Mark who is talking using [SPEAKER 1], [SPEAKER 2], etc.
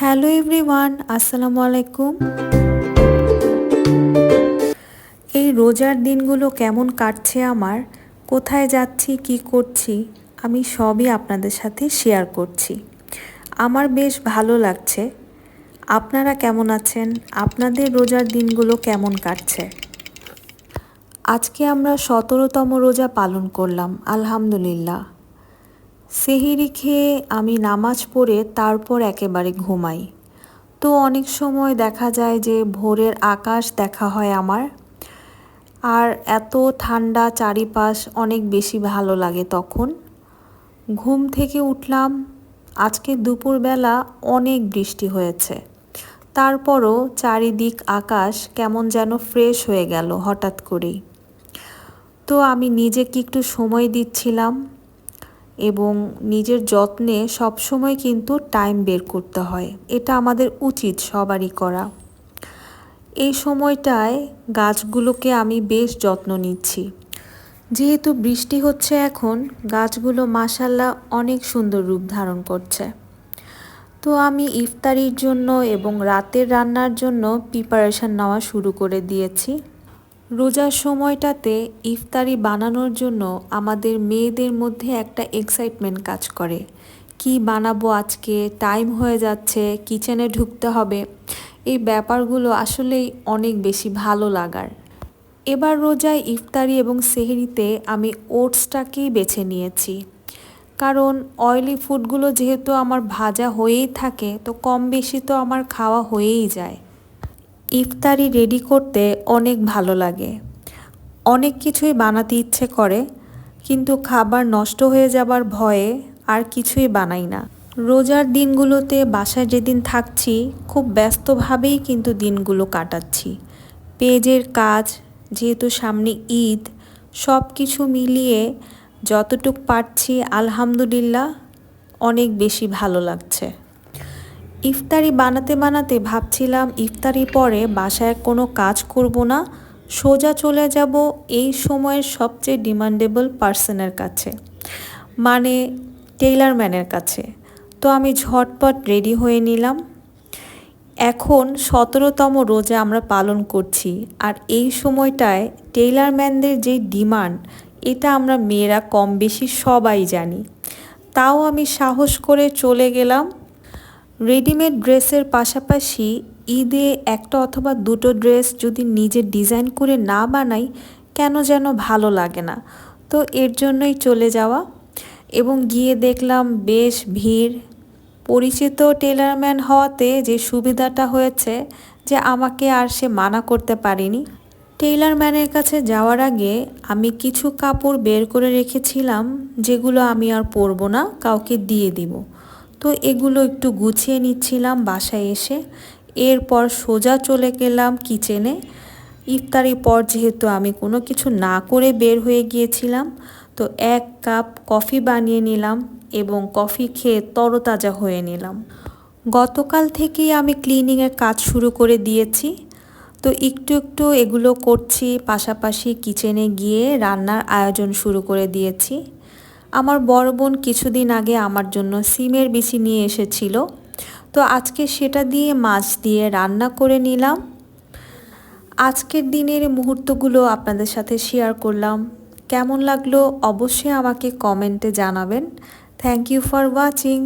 [SPEAKER 1] Hello everyone আসসালামু আলাইকুম এই রোজার দিনগুলো কেমন কাটছে আমার? কোথায় যাচ্ছি, কি করছি? আমি সবই আপনাদের সাথে শেয়ার করছি। আমার বেশ ভালো লাগছে। আপনারা কেমন আছেন? আপনাদের রোজার দিনগুলো কেমন কাটছে? আজকে আমরা সতেরোতম রোজা পালন করলাম, আলহামদুলিল্লাহ। সেহিরি খেয়ে আমি নামাজ পড়ে তারপর একেবারে ঘুমাই। তো অনেক সময় দেখা যায় যে ভোরের আকাশ দেখা হয় আমার। আর এত ঠান্ডা চারিপাশ অনেক বেশি ভালো লাগে তখন। ঘুম থেকে উঠলাম, আজকে দুপুরবেলা অনেক বৃষ্টি হয়েছে। তারপরও চারিদিক আকাশ কেমন যেন ফ্রেশ হয়ে গেল হঠাৎ করেই। তো আমি নিজেকে একটু সময় দিচ্ছিলাম এবং নিজের যত্নে সবসময় কিন্তু টাইম বের করতে হয়। এটা আমাদের উচিত সবারই করা। এই সময়টায় গাছগুলোকে আমি বেশ যত্ন নিচ্ছি। যেহেতু বৃষ্টি হচ্ছে এখন, গাছগুলো মাসাল্লাহ অনেক সুন্দর রূপ ধারণ করছে। তো আমি ইফতারির জন্য এবং রাতের রান্নার জন্য প্রিপারেশান নেওয়া শুরু করে দিয়েছি। রোজার সময়টাতে ইফতারি বানানোর জন্য আমাদের মেয়েদের মধ্যে একটা এক্সাইটমেন্ট কাজ করে। কি বানাবো আজকে? টাইম হয়ে যাচ্ছে কিচেনে ঢুকতে হবে। এই ব্যাপারগুলো আসলেই অনেক বেশি ভালো লাগার। এবার রোজায় ইফতারি এবং সেহরিতে আমি ওটসটাকেই বেছে নিয়েছি। কারণ অয়েলি ফুডগুলো যেহেতু আমার ভাজা হয়েই থাকে, তো কম বেশি তো আমার খাওয়া হয়েই যায়। ইফতারি রেডি করতে অনেক ভালো লাগে। অনেক কিছুই বানাতে ইচ্ছে করে, কিন্তু খাবার নষ্ট হয়ে যাবার ভয়ে আর কিছুই বানাই না। রোজার দিনগুলোতে বাসায় যেদিন থাকছি, খুব ব্যস্তভাবেই কিন্তু দিনগুলো কাটাচ্ছি। পেজের কাজ, যেহেতু সামনে ঈদ সব কিছু মিলিয়ে যতটুক পারছি, আলহামদুলিল্লাহ, অনেক বেশি ভালো লাগছে। ইফতারি বানাতে বানাতে ভাবছিলাম, ইফতারি পরে বাসায় কোনো কাজ করব না, সোজা চলে যাব এই সময়ের সবচেয়ে ডিমান্ডেবল পার্সনের কাছে মানে টেইলার ম্যানের কাছে। তো আমি ঝটপট রেডি হয়ে নিলাম। এখন সতেরোতম রোজা আমরা পালন করছি আর এই সময়টায় টেইলার ম্যানদের যে ডিমান্ড এটা আমরা মেয়েরা কম বেশি সবাই জানি। তাও আমি সাহস করে চলে গেলাম। রেডিমেড ড্রেসের পাশাপাশি ঈদে একটা অথবা দুটো ড্রেস যদি নিজে ডিজাইন করে না বানাই, কেন যেন ভালো লাগে না। তো এর জন্যই চলে যাওয়া। এবং গিয়ে দেখলাম বেশ ভিড়। পরিচিত টেলারম্যান হওয়াতে যে সুবিধাটা হয়েছে যে আমাকে আর সে মানা করতে পারিনি। টেইলারম্যানের কাছে যাওয়ার আগে আমি কিছু কাপড় বের করে রেখেছিলাম, যেগুলো আমি আর পরবো না, কাউকে দিয়ে দিব। তো এগুলো একটু গুছিয়ে নিচ্ছিলাম বাসায় এসে। এরপর সোজা চলে গেলাম কিচেনে। ইফতারি পর যেহেতু আমি কোনো কিছু না করে বের হয়ে গিয়েছিলাম, তো এক কাপ কফি বানিয়ে নিলাম এবং কফি খেয়ে তরতাজা হয়ে নিলাম। গতকাল থেকেই আমি ক্লিনিংয়ের কাজ শুরু করে দিয়েছি। তো একটু একটু এগুলো করছি, পাশাপাশি কিচেনে গিয়ে রান্নার আয়োজন শুরু করে দিয়েছি। আমার বড় বোন কিছুদিন আগে আমার জন্য সিমের বিচি নিয়ে এসেছিল। তো আজকে সেটা দিয়ে মাছ দিয়ে রান্না করে নিলাম। আজকের দিনের মুহূর্তগুলো আপনাদের সাথে শেয়ার করলাম। কেমন লাগল অবশ্যই আমাকে কমেন্টে জানাবেন। Thank you for watching